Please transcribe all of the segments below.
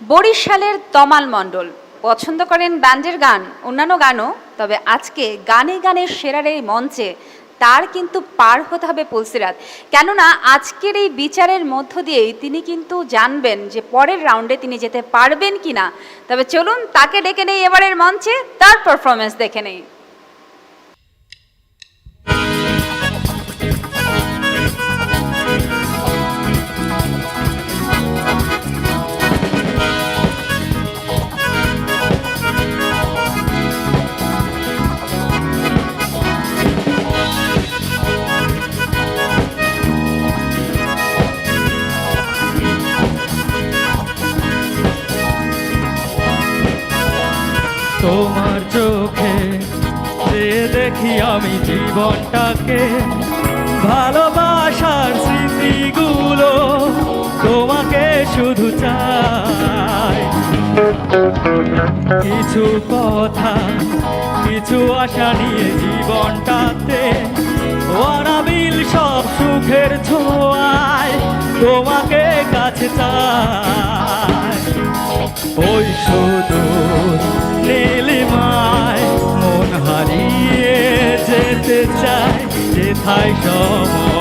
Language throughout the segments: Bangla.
বরিশালের তমাল মণ্ডল। পছন্দ করেন ব্যান্ডের গান, অন্যান্য গানও, তবে আজকে গানে গানে সেরার এই মঞ্চে তার কিন্তু পার হতে হবে পুলসিরাত। কেননা আজকের এই বিচারের মধ্য দিয়েই তিনি কিন্তু জানবেন যে পরের রাউন্ডে তিনি যেতে পারবেন কি না তবে চলুন তাকে ডেকে নেই এবারের মঞ্চে, তার পারফরমেন্স দেখে নেই। তোমার চোখে সে দেখি আমি জীবনটাকে, ভালোবাসার স্মৃতিগুলো তোমাকে শুধু চাই। কিছু কথা, কিছু আশা নিয়ে জীবনটাতে অনাবিল সব সুখের ছোঁয়ায় তোমাকে কাছে চাই। যেতে চাই যেথায় সময়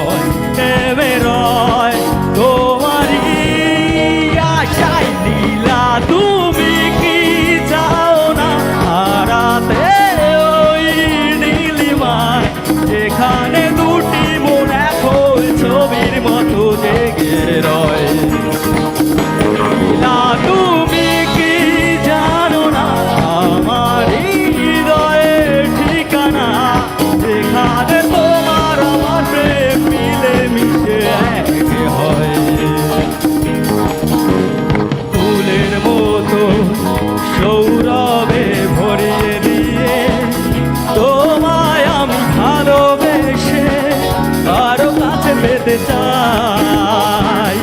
পেতে চাই।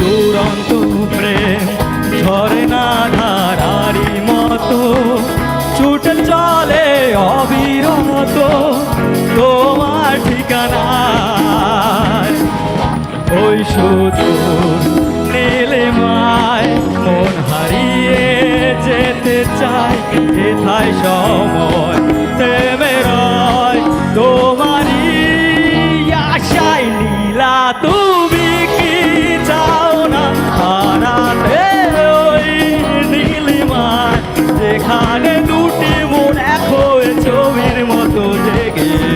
দুরন্ত প্রেম ঝরে না ধারারি মতো, ছুটে চলে অবিরত, তোমার ঠিকানায়। ওই শুধু নীলিমায় মন হারিয়ে যেতে চাই সময় জেগে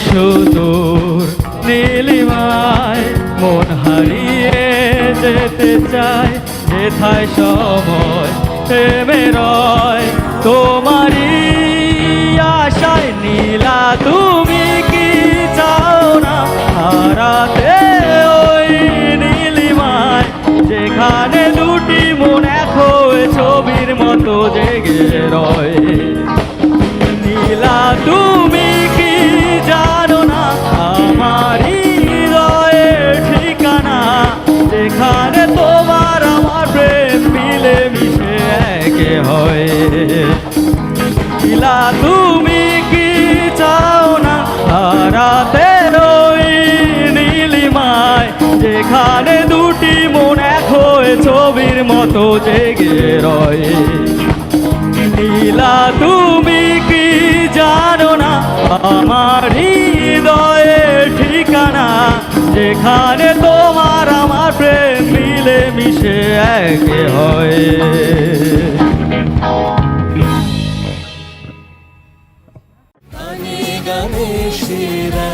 সুদূর নীলিমায় মন হারিয়ে যেতে চায় যেথায় সময় রয় তোমারই হয়? নীলা তুমি কি চাও না? হারাতে ওই নীলিমায় যেখানে দুটি মন এক হয়ে ছবির মতো জেগে রয়। নীলা তুমি কি জানো না? আমার হৃদয়ের ঠিকানা। যেখানে তোমার আমার প্রেম মিলে মিশে একে হয়। গানে শিরা